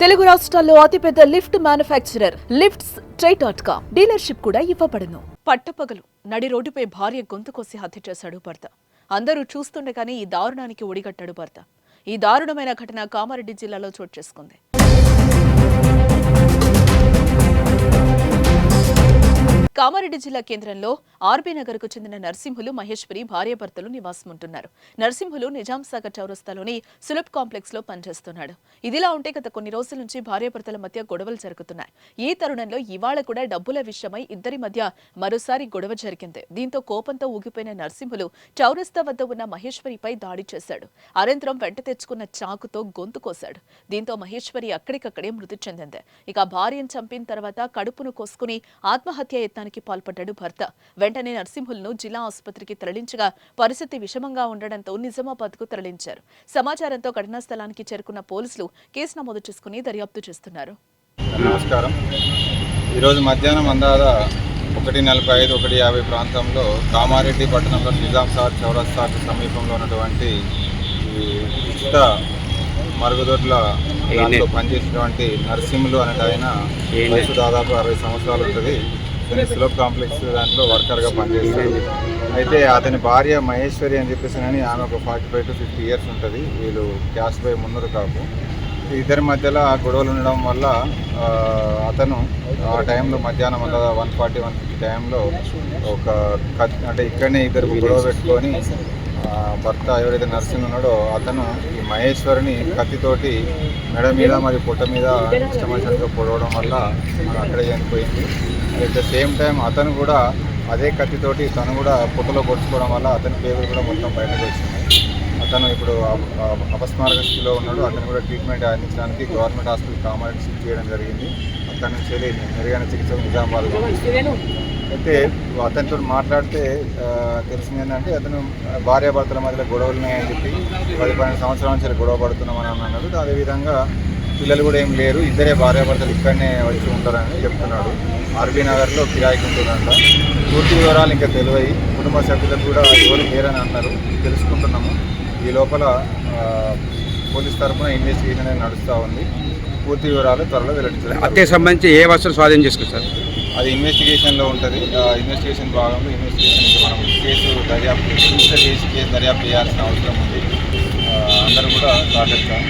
తెలుగు రాష్ట్రాల్లో అతిపెద్ద lift manufacturer lifts try dot com dealership కూడా ఇవ్వబడును. పట్టపగలు నడి రోడ్డుపై భార్య గొంతు కోసి హత్య చేశాడు భర్త. అందరూ చూస్తుండగానే ఈ దారుణానికి ఒడిగట్టాడు భర్త. ఈ దారుణమైన ఘటన కామారెడ్డి జిల్లాలో చోటు చేసుకుంది. కామారెడ్డి జిల్లా కేంద్రంలో ఆర్బీ నగర్కు చెందిన నర్సింహులు మహేశ్వరి భార్యాభర్తలు నివాసం ఉంటున్నారు నర్సింహులు నిజాంసాగర్ చౌరస్తాలోని సులభ్ కాంప్లెక్స్లో పనిచేస్తున్నాడు. ఇదిలా ఉంటే గత కొన్ని రోజుల నుంచి భార్యాభర్తల మధ్య గొడవలు జరుగుతున్నాయి. ఈ తరుణంలో ఇవాళ కూడా డబ్బుల విషయమై ఇద్దరి మధ్య మరోసారి గొడవ జరిగింది. దీంతో కోపంతో ఊగిపోయిన నర్సింహులు చౌరస్తా వద్ద ఉన్న మహేశ్వరిపై దాడి చేశాడు. అనంతరం వెంట తెచ్చుకున్న చాకుతో గొంతు కోశాడు. దీంతో మహేశ్వరి అక్కడికక్కడే మృతి చెందింది. ఇక భార్యను చంపిన తర్వాత కడుపును కోసుకుని ఆత్మహత్య యత్నానికి పాల్పడ్డాడు భర్త. వెంటనే నర్సింహులను జిల్లా ఆసుపత్రికి తరలించగా పరిస్థితి విషమంగా ఉండడంతో నిజామాబాద్కు తరలించారు. సమాచారంతో ఘటనా స్థలానికి చేరుకున్న పోలీసులు కేసు నమోదు చేసుకుని దర్యాప్తు చేస్తున్నారు. నమస్కారం. ఈరోజు మధ్యాహ్నం అందాద ఒకటి నలభై ఐదు ఒకటి యాభై ప్రాంతంలో కామారెడ్డి పట్టణంలో నిజాం సార్ చౌరస్తాకు సమీపంలో ఉన్నటువంటి ఈ ఉచిత మరుగుదొడ్ల పనిచేసినటువంటి నరసింహులు అనే ఆయన వయసు దాదాపు అరవై సంవత్సరాలు ఉంటుంది. ఇతని సులభ్ కాంప్లెక్స్ దాంట్లో వర్కర్గా పనిచేస్తాడు అయితే అతని భార్య మహేశ్వరి అని చెప్పేసి అని ఆమె ఒక forty five to fifty years ఉంటుంది. వీళ్ళు క్యాష్ బై మున్నూరు కాపు ఇద్దరి మధ్యలో ఆ గొడవలు ఉండడం వల్ల అతను ఆ టైంలో మధ్యాహ్నం వల్ల వన్ ఫార్టీ వన్ ఫిఫ్టీ టైంలో ఒక అంటే ఇక్కడనే ఇద్దరు గొడవ పెట్టుకొని భర్త ఎవరైతే నర్సింగ్ ఉన్నాడో అతను ఈ మహేశ్వరిని కత్తితోటి మెడ మీద మరియు పొట్ట మీద ఇష్టమైనట్టుగా పొడవడం వల్ల అక్కడ అక్కడే చనిపోయింది. అట్ ద సేమ్ టైం అతను కూడా అదే కత్తితోటి తను కూడా పొట్టలో పొడుచుకోవడం వల్ల అతని పేరు కూడా మొత్తం బయటకు వచ్చింది అతను ఇప్పుడు అపస్మారక స్థితిలో ఉన్నాడు. అతను కూడా ట్రీట్మెంట్ అందించడానికి గవర్నమెంట్ హాస్పిటల్ కామారెడ్డి షిఫ్ట్ చేయడం జరిగింది. అక్కడి నుంచి మెరుగైన చికిత్స నిజామాబాద్ అయితే అతనితో మాట్లాడితే తెలిసింది ఏంటంటే అతను భార్యాభర్తల మధ్యలో గొడవలు ఉన్నాయని చెప్పి పది పన్నెండు సంవత్సరాల నుంచి గొడవ పడుతున్నామని అన్నాడు. అదేవిధంగా పిల్లలు కూడా ఏం లేరు. ఇద్దరే భార్యాభర్తలు ఇక్కడనే వచ్చి ఉంటారని చెప్తున్నాడు. ఆర్బీ నగర్లో కిరాయికి ఉంటుందంట. పూర్తి వివరాలు ఇంకా తెలివై కుటుంబ సభ్యులకు కూడా ఎవరు లేరని అన్నారు. తెలుసుకుంటున్నాము. ఈ లోపల పోలీస్ తరఫున ఇన్వెస్టిగేషన్ అనేది నడుస్తూ ఉంది. పూర్తి వివరాలు త్వరలో వెల్లడించాలి హత్యకు సంబంధించి ఏ వస్తువులు స్వాధీనం చేసుకుంటారు అది ఇన్వెస్టిగేషన్లో ఉంటుంది. ఇన్వెస్టిగేషన్ భాగంలో ఇన్వెస్టిగేషన్ మనం కేసు దర్యాప్తు చేసి కేసు దర్యాప్తు చేయాల్సిన అవసరం ఉంది. అందరూ కూడా తెలియజేస్తాం